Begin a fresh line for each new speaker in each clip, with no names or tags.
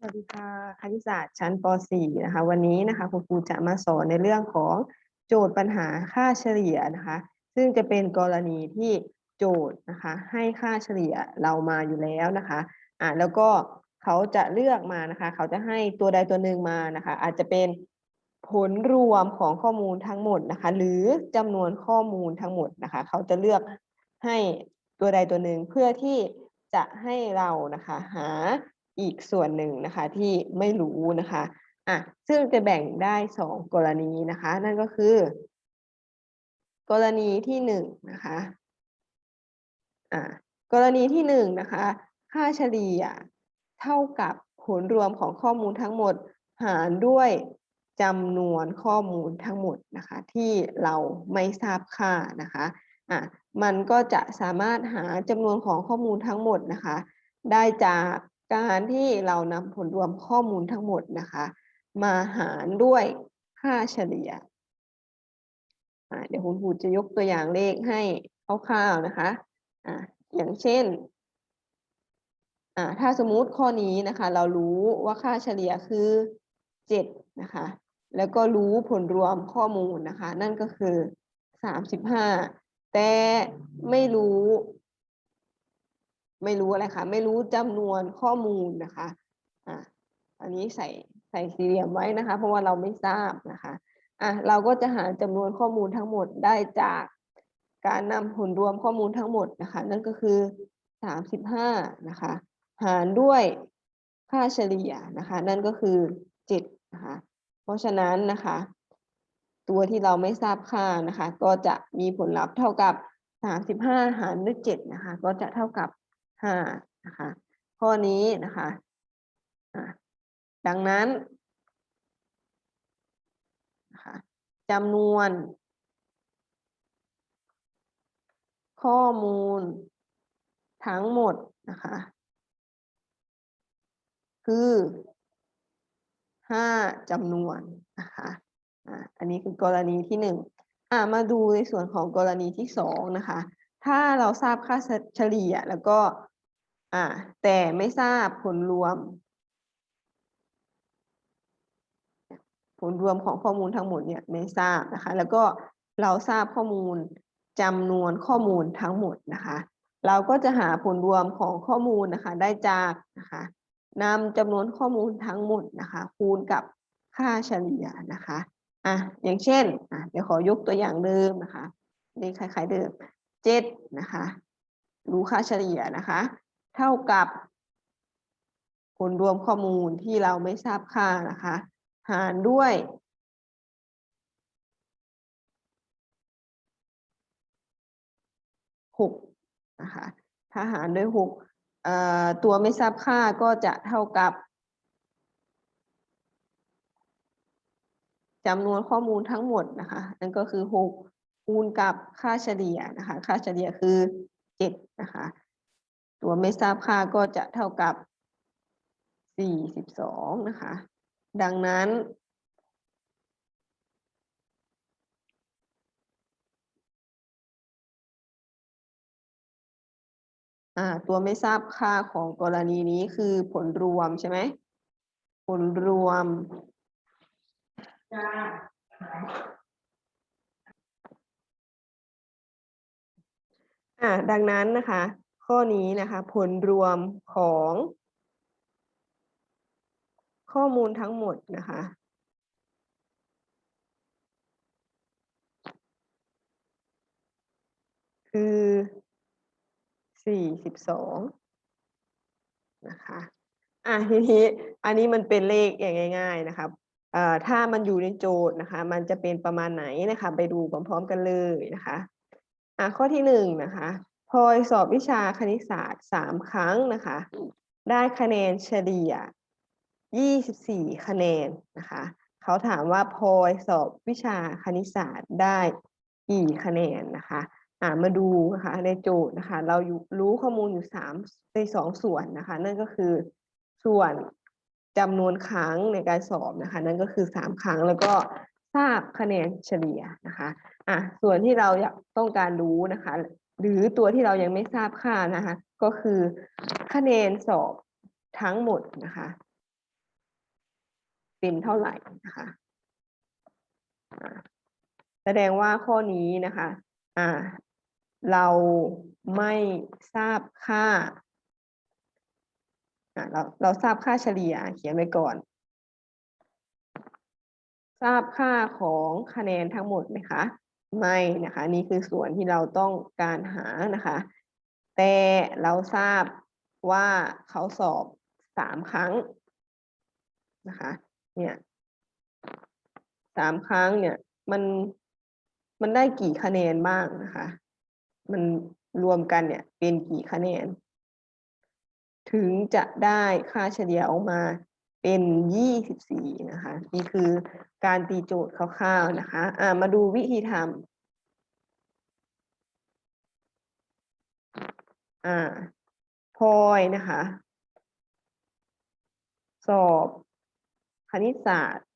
สวัสดีค่ะคณิตศาสตร์ชั้นป .4 นะคะ วันนี้นะคะคุณครูจะมาสอนในเรื่องของโจทย์ปัญหาค่าเฉลี่ยนะคะ ซึ่งจะเป็นกรณีที่โจทย์นะคะ ให้ค่าเฉลี่ยเรามาอยู่แล้วนะคะอ่าแล้วก็เขาจะเลือกมานะคะ เขาจะให้ตัวใดตัวหนึ่งมานะคะ อาจจะเป็นผลรวมของข้อมูลทั้งหมดนะคะ หรือจำนวนข้อมูลทั้งหมดนะคะ เขาจะเลือกให้ตัวใดตัวหนึ่งเพื่อที่จะให้เรานะคะหา อีกส่วนหนึ่งนะคะที่ไม่รู้นะคะอะซึ่งจะแบ่งได้สองกรณีนะคะ นั่นก็คือ กรณีที่หนึ่งนะคะอ่ากรณีที่หนึ่งนะคะ ค่าเฉลี่ยเท่ากับผลรวมของข้อมูลทั้งหมดหารด้วยจำนวนข้อมูลทั้งหมดนะคะ ที่เราไม่ทราบค่านะคะอะมันก็จะสามารถหาจำนวนของข้อมูลทั้งหมดนะคะ ได้จาก การที่เรานำผลรวมข้อมูลทั้งหมดนะคะ มาหารด้วยค่าเฉลี่ยเดี๋ยวคุณครูจะยกตัวอย่างเลขให้คร่าวๆนะคะอะอย่างเช่น ถ้าสมมติข้อนี้นะคะ เรารู้ว่าค่าเฉลี่ยคือเจ็ดนะคะ แล้วก็รู้ผลรวมข้อมูลนะคะ นั่นก็คือสามสิบห้าแต่ไม่รู้ ไม่รู้อะไรคะไม่รู้จำนวนข้อมูลนะคะอ่าอันนี้ใส่ใส่สี่เหลี่ยมไว้นะคะ เพราะว่าเราไม่ทราบนะคะอะเราก็จะหาจำนวนข้อมูลทั้งหมดได้จากการนำผลรวมข้อมูลทั้งหมดนะคะ นั่นก็คือสามสิบห้านะคะ หารด้วยค่าเฉลี่ยนะคะ นั่นก็คือเจ็ดนะคะเพราะฉะนั้นนะคะ ตัวที่เราไม่ทราบค่านะคะ ก็จะมีผลลัพธ์เท่ากับสามสิบห้าหารด้วยเจ็ดนะคะ ก็จะเท่ากับ ห้านะคะข้อนี้นะคะดังนั้นนะคะจำนวน ข้อมูลทั้งหมดนะคะคือห้าจำนวนนะคะอันนี้คือกรณีที่หนึ่งมาดูในส่วนของกรณีที่สองนะคะ ถ้าเราทราบค่าเฉลี่ยแล้วก็ อ่าแต่ไม่ทราบผลรวม ผลรวมของข้อมูลทั้งหมดเนี่ยไม่ทราบนะคะ แล้วก็เราทราบข้อมูลจำนวนข้อมูลทั้งหมดนะคะ เราก็จะหาผลรวมของข้อมูลนะคะได้จากนะคะนำจำนวนข้อมูลทั้งหมดนะคะ คูณกับค่าเฉลี่ยนะคะอะอย่างเช่นอะเดี๋ยวขอยกตัวอย่างเดิมนะคะนี่คล้ายๆเดิมเจ็ดนะคะ รู้ค่าเฉลี่ยนะคะ เท่ากับ ผลรวมข้อมูลที่เราไม่ทราบค่านะคะ หารด้วยหกนะคะ ถ้าหารด้วยหกตัวไม่ทราบค่าก็จะเท่ากับจำนวนข้อมูลทั้งหมดนะคะ นั่นก็คือหกคูณกับค่าเฉลี่ยนะคะ ค่าเฉลี่ยคือเจ็ดนะคะ ตัวไม่ทราบค่าก็จะเท่ากับสี่สิบสองนะคะ ดังนั้น ตัวไม่ทราบค่าของกรณีนี้คือผลรวมใช่ไหม ผลรวมอ่าดังนั้นนะคะ ข้อนี้นะคะผลรวมของข้อมูลทั้งหมดนะคะคือสี่สิบสองนะคะอะทีนี้อันนี้มันเป็นเลขอย่างง่าย ๆ นะครับเอ่อถ้ามันอยู่ในโจทย์นะคะ มันจะเป็นประมาณไหนนะคะ ไปดูพร้อมๆกันเลยนะคะอะข้อที่หนึ่งนะคะ พลอยสอบวิชาคณิตศาสตร์สามครั้งนะคะ ได้คะแนนเฉลี่ยยี่สิบสี่คะแนนนะคะ เขาถามว่าพลอยสอบวิชาคณิตศาสตร์ได้กี่คะแนนนะคะอ่ามาดูนะคะในโจทย์นะคะ เรารู้ข้อมูลอยู่สามในสองส่วนนะคะ นั่นก็คือส่วนจำนวนครั้งในการสอบนะคะ นั่นก็คือสามครั้งแล้วก็ทราบคะแนนเฉลี่ยนะคะอะส่วนที่เราอยากต้องการรู้นะคะ หรือตัวที่เรายังไม่ทราบค่านะคะ ก็คือคะแนนสอบทั้งหมดนะคะ เป็นเท่าไหร่นะคะแสดงว่าข้อนี้นะคะอ่าเราไม่ทราบค่าอ่าเราเราทราบค่าเฉลี่ยเขียนไว้ก่อน ทราบค่าของคะแนนทั้งหมดไหมคะ ไม่นะคะนี่คือส่วนที่เราต้องการหานะคะ แต่เราทราบว่าเขาสอบสามครั้งนะคะเนี่ยสามครั้งเนี่ยมันมันได้กี่คะแนนบ้างนะคะ มันรวมกันเนี่ยเป็นกี่คะแนน ถึงจะได้ค่าเฉลี่ยออกมา เป็นยี่สิบี่นะคะ นี่คือการตีโจทย์คร่าวๆนะคะอ่ามาดูวิธีทำอ่าพลอยนะคะ สอบ คณิตศาสตร์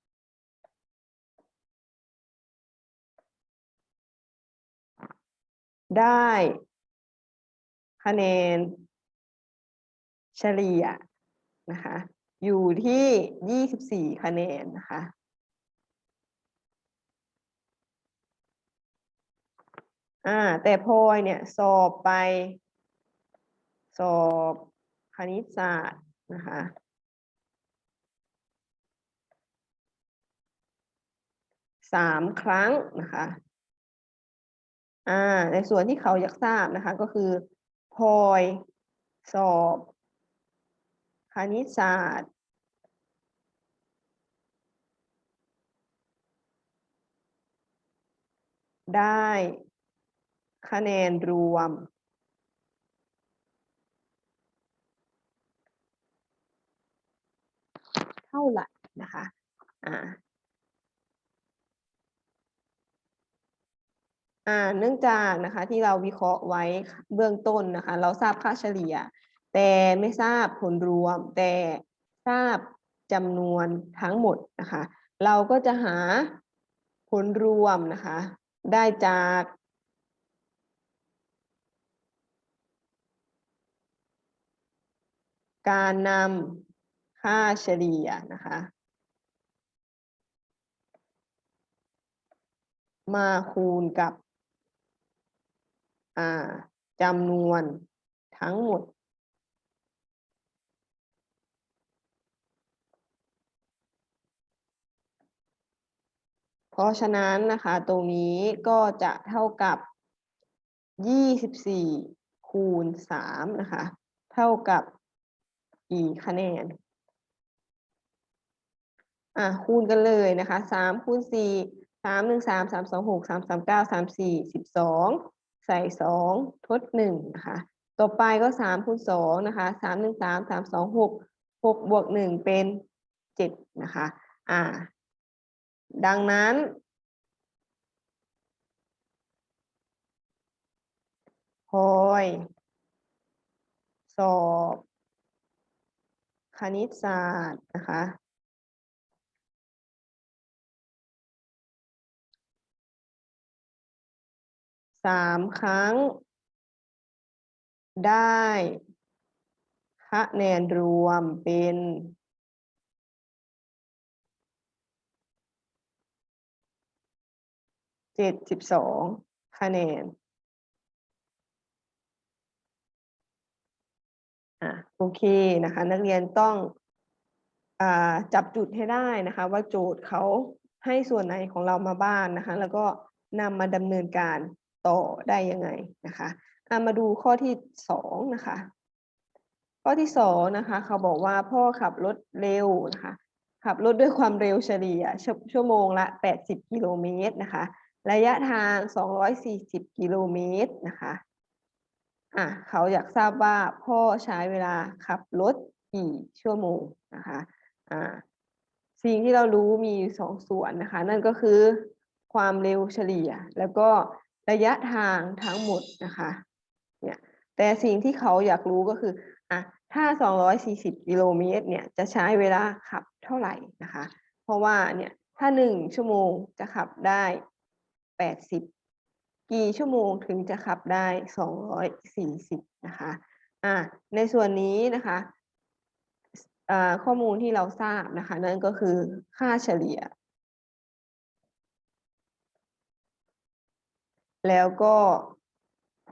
ได้คะแนนเฉลี่ยนะคะ อยู่ที่ยี่สิบสี่คะแนนนะคะอ่าแต่พลอยเนี่ยสอบไป สอบคณิตศาสตร์นะคะสามครั้งนะคะอ่าในส่วนที่เขาอยากทราบนะคะ ก็คือพลอยสอบ คณิตศาสตร์ ได้คะแนนรวม เท่าไหร่นะคะอ่าอ่าเนื่องจากนะคะที่เราวิเคราะห์ไว้เบื้องต้นนะคะ เราทราบค่าเฉลี่ย แต่ไม่ทราบผลรวม แต่ทราบจำนวนทั้งหมดนะคะ เราก็จะหาผลรวมนะคะ ได้จากการนำค่าเฉลี่ยนะคะ มาคูณกับจำนวนทั้งหมด เพราะฉะนั้นนะคะตรงนี้ก็จะเท่ากับยี่สิบสี่คูณสามนะคะ เท่ากับกี่คะแนน อะคูณกันเลยนะคะสามคูณสี่สามหนึ่งสามสามสองหกสามสามเก้าสามสี่สิบสองใส่สองทดหนึ่งนะคะ ต่อไปก็สามคูณสองนะคะสามหนึ่งสามสามสองหกหกบวกหนึ่งเป็นเจ็ดนะคะ อ่า ดังนั้นพลอย สอบ คณิตศาสตร์นะคะ สามครั้ง ได้คะแนนรวมเป็น เจ็ดสิบสองคะแนนอะโอเคนะคะ นักเรียนต้องอจับจุดให้ได้นะคะ ว่าโจทย์เขาให้ส่วนไหนของเรามาบ้างนะคะ แล้วก็นำมาดำเนินการต่อได้ยังไงนะคะอะมาดูข้อที่สองนะคะ ข้อที่สองนะคะเขาบอกว่าพ่อขับรถเร็วนะคะขับรถด้วยความเร็วเฉลี่ยชชั่วโมงละ 80 กิโลเมตรนะคะ ระยะทาง 240 กิโลเมตรนะคะอะเขาอยากทราบว่าพ่อใช้เวลาขับรถกี่ชั่วโมงนะคะอ่าสิ่งที่เรารู้มีอยู่สองส่วนนะคะ นั่นก็คือความเร็วเฉลี่ย แล้วก็ระยะทางทั้งหมดนะคะเนี่ยแต่สิ่งที่เขาอยากรู้ก็คืออะถ้า 240 กิโลเมตรเนี่ยจะใช้เวลาขับเท่าไหร่นะคะ เพราะว่าเนี่ยถ้า 1 ชั่วโมงจะขับได้ 80 กี่ชั่วโมงถึงจะขับได้ 240 นะคะอะในส่วนนี้นะคะข้อมูลที่เราทราบนะคะ นั่นก็คือค่าเฉลี่ย แล้วก็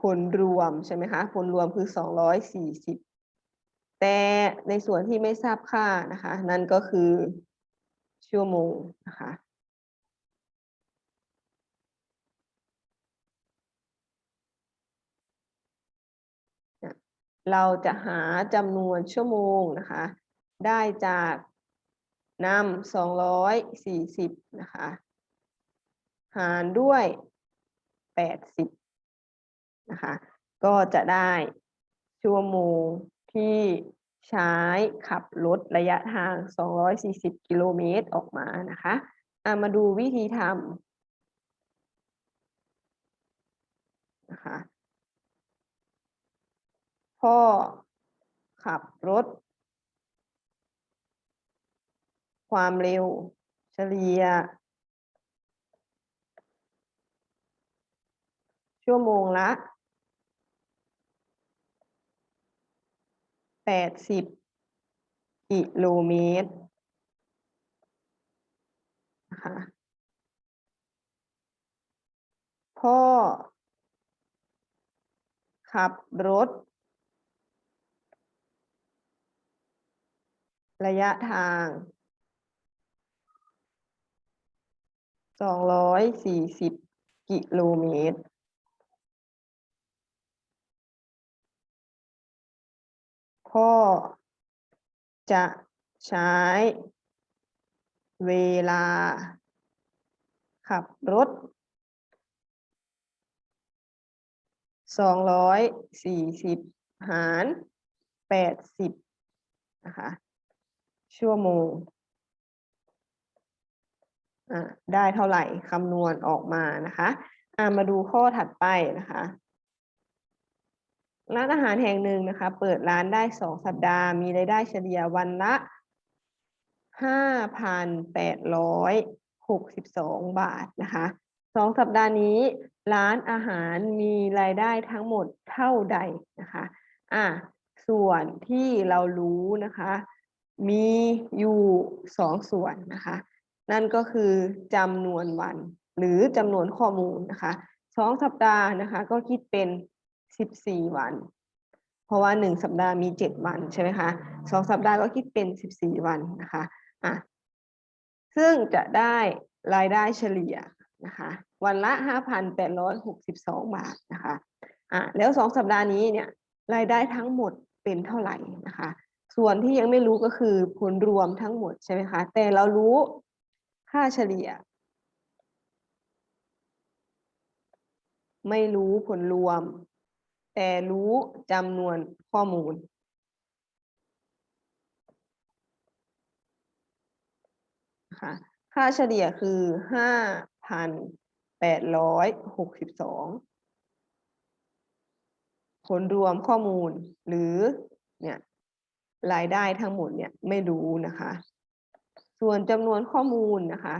ผลรวมใช่ไหมคะ ผลรวมคือสองร้อยสี่สิบแต่ในส่วนที่ไม่ทราบค่านะคะ นั่นก็คือชั่วโมงนะคะ เราจะหาจำนวนชั่วโมงนะคะ ได้จากนำสองร้อยสี่สิบนะคะ หารด้วยแปดสิบนะคะ ก็จะได้ชั่วโมงที่ใช้ขับรถระยะทาง 240 กิโลเมตรออกมานะคะอะมาดูวิธีทำนะคะ พ่อขับรถ ความเร็ว เฉลี่ย ชั่วโมงละแปดสิบกิโลเมตรนะคะพ่อ ขับรถ ระยะทางสองร้อยสี่สิบกิโลเมตร พ่อจะใช้เวลา ขับรถสองร้อยสี่สิบหารแปดสิบนะคะ ชั่วโมงได้เท่าไหร่คำนวณออกมานะคะามาดูข้อถัดไปนะคะ ร้านอาหารแห่งหนึ่งนะคะ เปิดร้านได้สองสัปดาห์ มีรายได้เฉลี่ยวันละห้าพันแปดร้อยหกสิบสองบาทนะคะสองสัปดาห์นี้ ร้านอาหารมีรายได้ทั้งหมดเท่าใดนะคะ อะ ส่วนที่เรารู้นะคะ มีอยู่สองส่วนนะคะ นั่นก็คือจำนวนวัน หรือจำนวนข้อมูลนะคะสองสัปดาห์นะคะ ก็คิดเป็นสิบสี่วัน เพราะว่าหนึ่งสัปดาห์มีเจ็ดวันใช่ไหมคะสองสัปดาห์ก็คิดเป็นสิบสี่วันนะคะอะซึ่งจะได้รายได้เฉลี่ยนะคะวันละห้าพันแปดร้อยหกสิบสองบาทนะคะอะแล้วสองสัปดาห์นี้เนี่ยรายได้ทั้งหมดเป็นเท่าไหร่นะคะ ส่วนที่ยังไม่รู้ก็คือผลรวมทั้งหมดใช่ไหมคะ แต่เรารู้ค่าเฉลี่ย ไม่รู้ผลรวม แต่รู้จำนวนข้อมูล ค่ะค่าเฉลี่ยคือห้าพันแปดร้อยหกสิบสองผลรวมข้อมูลหรือเนี่ย รายได้ทั้งหมดเนี่ยไม่รู้นะคะ ส่วนจำนวนข้อมูลนะคะ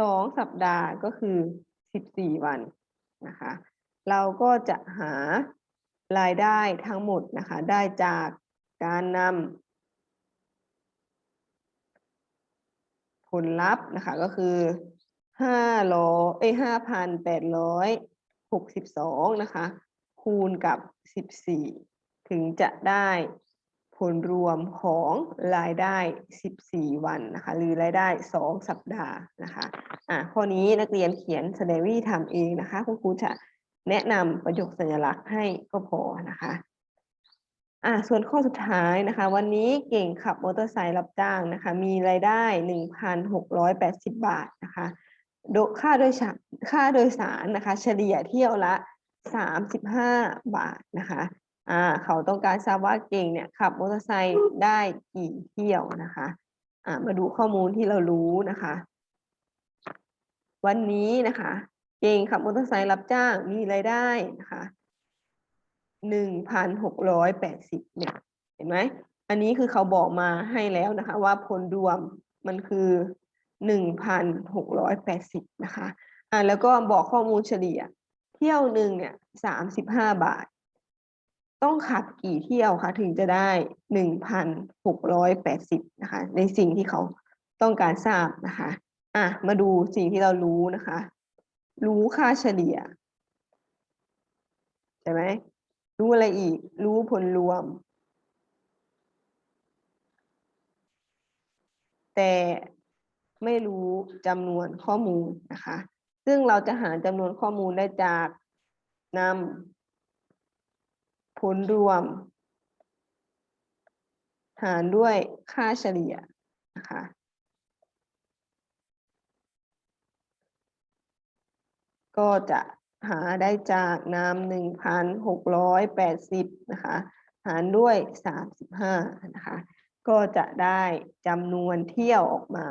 สองสัปดาห์ก็คือสิบสี่วันนะคะ เราก็จะหารายได้ทั้งหมดนะคะ ได้จากการนำผลลัพธ์นะคะก็คือห้าร้อยเอ้ห้าพันแปดร้อยหกสิบสองนะคะ คูณกับสิบสี่ถึงจะได้ ผลรวมของรายได้ 14 วันนะคะ หรือรายได้ 2 สัปดาห์นะคะอะข้อนี้นักเรียนเขียนแสดงวิธีทำเองนะคะคุณครูจะแนะนำประโยคสัญลักษณ์ให้ก็พอนะคะอะส่วนข้อสุดท้ายนะคะ วันนี้เก่งขับมอเตอร์ไซค์รับจ้างนะคะ มีรายได้ 1,680 บาทนะคะโดค่าโดยสารค่าโดยสารนะคะ เฉลี่ยเที่ยวละ 35 บาทนะคะ อ่าเขาต้องการทราบว่าเก่งเนี่ยขับมอเตอร์ไซค์ได้กี่เที่ยวนะคะอ่ามาดูข้อมูลที่เรารู้นะคะ วันนี้นะคะ เก่งขับมอเตอร์ไซค์รับจ้างมีรายได้นะคะหนึ่งพันหกร้อยแปดสิบเนี่ยเห็นไหมอันนี้คือเขาบอกมาให้แล้วนะคะ ว่าผลรวมมันคือหนึ่งพันหกร้อยแปดสิบนะคะอ่าแล้วก็บอกข้อมูลเฉลี่ย เที่ยวหนึ่งเนี่ยสามสิบห้าบาท ต้องขับกี่เที่ยวคะถึงจะได้หนึ่งพันหกร้อยแปดสิบนะคะ ในสิ่งที่เขาต้องการทราบนะคะอะมาดูสิ่งที่เรารู้นะคะ รู้ค่าเฉลี่ยใช่ไหมรู้อะไรอีก รู้ผลรวม แต่ไม่รู้จำนวนข้อมูลนะคะ ซึ่งเราจะหาจำนวนข้อมูลได้จากนำ ผลรวม หารด้วยค่าเฉลี่ยนะคะก็จะหาได้จากน้ำหนึ่งพันหกร้อยแปดสิบนะคะ หารด้วยสามสิบห้านะคะ ก็จะได้จำนวนเที่ยวออกมา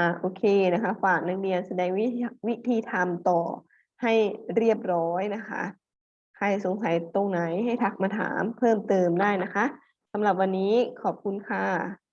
อะโอเคนะคะฝากนักเรียนแสดงวิวิธีทำต่อให้เรียบร้อยนะคะ ใครสงสัยตรงไหนให้ทักมาถามเพิ่มเติมได้นะคะสำหรับวันนี้ขอบคุณค่ะ